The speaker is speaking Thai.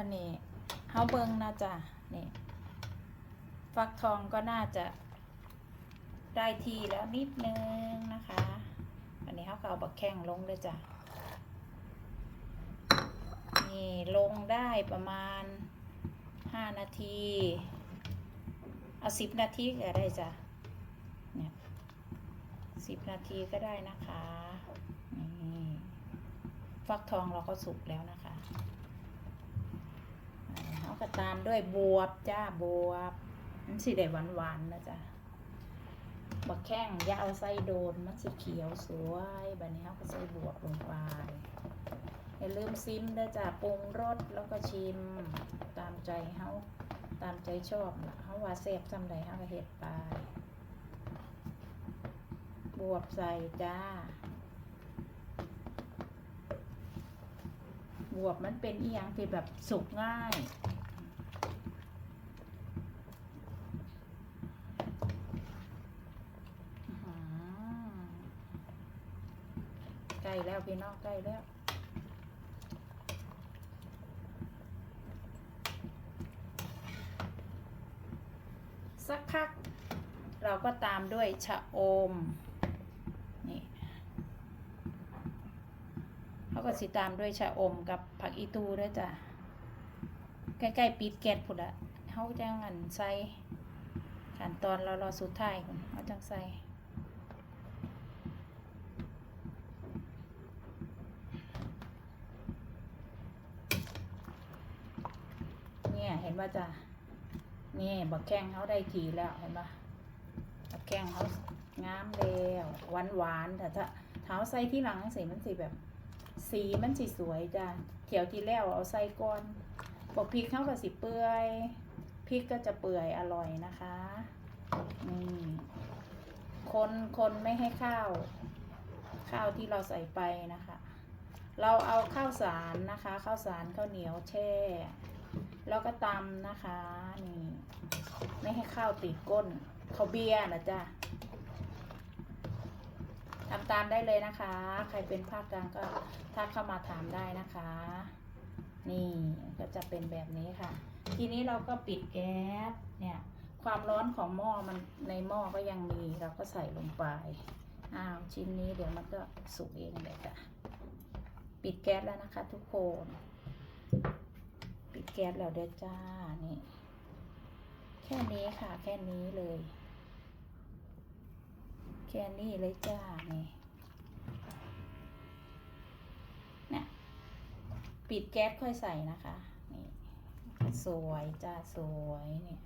วันนี้เฮาเบิงนะจ๊ะนี่ฟักทองก็น่าจะได้ทีแล้วนิดนึงนะคะ อันนี้เขาก็เอาบักแข้งลงเลยจ้ะนี่ลงได้ประมาณห้านาทีเอาสิบนาทีก็ได้จ้ะเนี่ยสิบนาทีก็ได้นะคะนี่ฟักทองเราก็สุกแล้วนะคะ เขาก็ตามด้วยบวบจ้าบวบมันสีได้หวานๆนะจ๊ะบักแข้งย่าเอาใส่โดนมันสีเขียวสวยบัดนี้เขาก็ใส่บวบลงไปอย่าลืมซิมเด้อจ้ะปรุงรสแล้วก็ชิมตามใจเขาตามใจชอบเขาว่าแซ่บจำใดเขาก็เฮ็ดไปบวบใส่จ้า บวบมันเป็นอีหยังที่แบบสุกง่าย อื้อหือใก ล้แล้วพี่น้องใกล้แล้วสักพัก เราก็ตามด้วยชะอมนี่เขาก็สิตามด้วยชะอมกับผักอีตูด้วยจ้ะใกล้ๆปิดแก๊สพุ่นละเขาจังอันใส่ขั้นตอนเรารอสุดท้ายพุ่นเขาจังใส่ เนี่ยเห็นว่าจ้ะนี่บักแข้งเขาได้ทีแล้วเห็นปะบักแข้งเขางามแล้วหวานหวานแต่ถ้าเท้าใส่ที่หลังสีมันสีแบบ สีมันสีสวยจ้ะเขียวที่แล้วเอาใส่ก้อนปกพริกเขาก็สีเปื่อยพริกก็จะเปื่อยอร่อยนะคะนี่คนคนไม่ให้ข้าว ข้าวที่เราใส่ไปนะคะ เราเอาข้าวสารนะคะ ข้าวสารข้าวเหนียวแช่ แล้วก็ตำนะคะ นี่ ไม่ให้ข้าวติดก้นเขาเบียร์นะจ๊ะทำตามได้เลยนะคะ ใครเป็นภาคกลางก็ถ้าเข้ามาถามได้นะคะ นี่ก็จะเป็นแบบนี้ค่ะ ทีนี้เราก็ปิดแก๊สเนี่ย ความร้อนของหม้อมันในหม้อก็ยังมีเราก็ใส่ลงไปอ้าวชิ้นนี้เดี๋ยวมันก็สุกเองเลยค่ะ ปิดแก๊สแล้วนะคะทุกคน แก๊สแล้วเด้อจ้า นี่ แค่นี้ค่ะ แค่นี้เลย แค่นี้เลยจ้า นี่เนี่ยปิดแก๊สค่อยใส่นะคะ นี่ สวยจ้า สวยเนี่ย